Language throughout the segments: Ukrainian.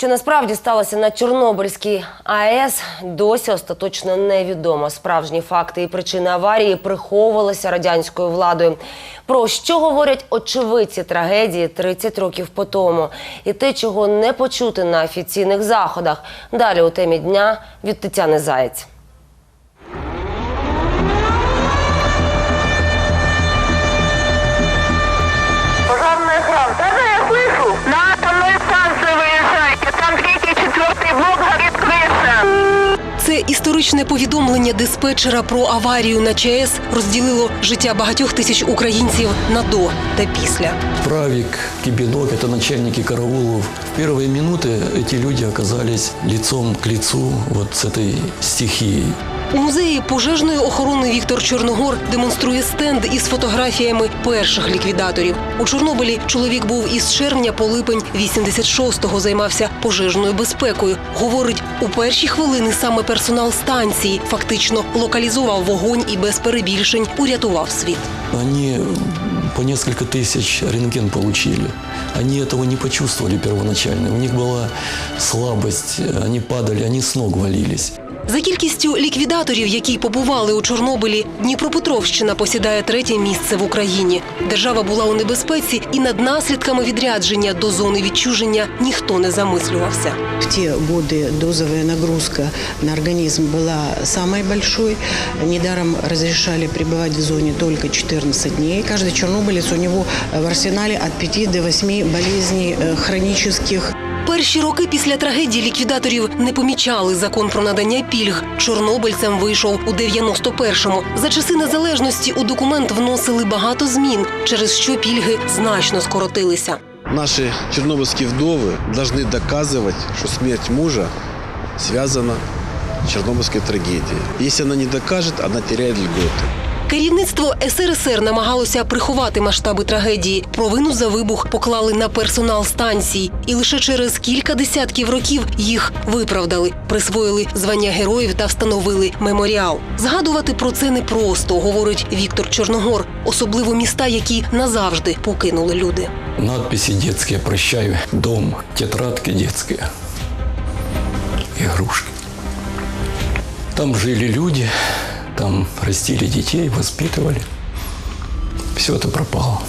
Що насправді сталося на Чорнобильській АЕС, досі остаточно невідомо. Справжні факти і причини аварії приховувалися радянською владою. Про що говорять очевидці трагедії 30 років по тому, і те, чого не почути на офіційних заходах. Далі у темі дня від Тетяни Заєць. Це історичне повідомлення диспетчера про аварію на ЧАЕС розділило життя багатьох тисяч українців на до та після. Правик, Кибинок – это начальники караулов. В первые минуты эти люди оказались лицом к лицу вот с этой стихией. У музеї пожежної охорони Віктор Чорногор демонструє стенд із фотографіями перших ліквідаторів. У Чорнобилі чоловік був із червня по липень 86-го займався пожежною безпекою. Говорить, у перші хвилини саме персонал станції фактично локалізував вогонь і без перебільшень урятував світ. Они по несколько тысяч рентген получили. Они этого не почувствовали первоначально. У них была слабость, они падали, они с ног валились. За кількістю ліквідаторів, які побували у Чорнобилі, Дніпропетровщина посідає третє місце в Україні. Держава була у небезпеці, і над наслідками відрядження до зони відчуження ніхто не замислювався. В те годы дозовая нагрузка на организм была самой большой. Недаром разрешали пребывать в зоне только 14 дней. Каждый чернобылец у него в арсенале от 5 до 8 болезней э, хронических. Перші роки після трагедії ліквідаторів не помічали закон про надання пільг. Чорнобильцям вийшов у 91-му. За часи незалежності у документ вносили багато змін, через що пільги значно скоротилися. Наши чернобыльские вдовы должны доказывать, что смерть мужа связана с чернобыльской трагедией. Если она не докажет, она теряет льготы. Керівництво СРСР намагалося приховати масштаби трагедії. Провину за вибух поклали на персонал станції, і лише через кілька десятків років їх виправдали, присвоїли звання героїв та встановили меморіал. Згадувати про це непросто, говорить Віктор Чорногор, особливо міста, які назавжди покинули люди. Надписи детские «Прощаю дом», тетрадки детские, игрушки. Там жили люди, там растили детей, воспитывали. Все это пропало.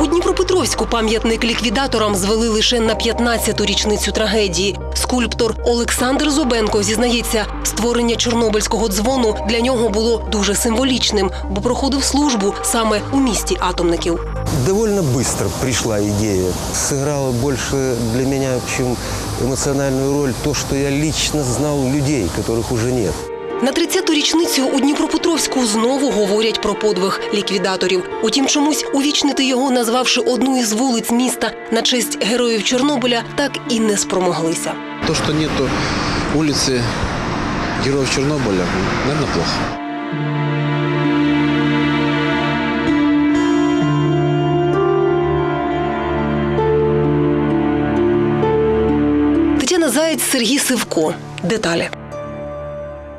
У Дніпропетровську пам'ятник ліквідаторам звели лише на 15-ту річницю трагедії. Скульптор Олександр Зобенко зізнається, створення чорнобильського дзвону для нього було дуже символічним, бо проходив службу саме у місті атомників. Довольно быстро пришла идея. Сыграло больше для меня, чем эмоциональную роль, то, что я лично знал людей, которых уже нет. На 30-ту річницю у Дніпропетровську знову говорять про подвиг ліквідаторів. Утім, чомусь увічнити його, назвавши одну із вулиць міста на честь героїв Чорнобиля, так і не спромоглися. То, что нету улицы героев Чернобыля, наверное, плохо. Тетяна Заєць, Сергій Сивко. Деталі.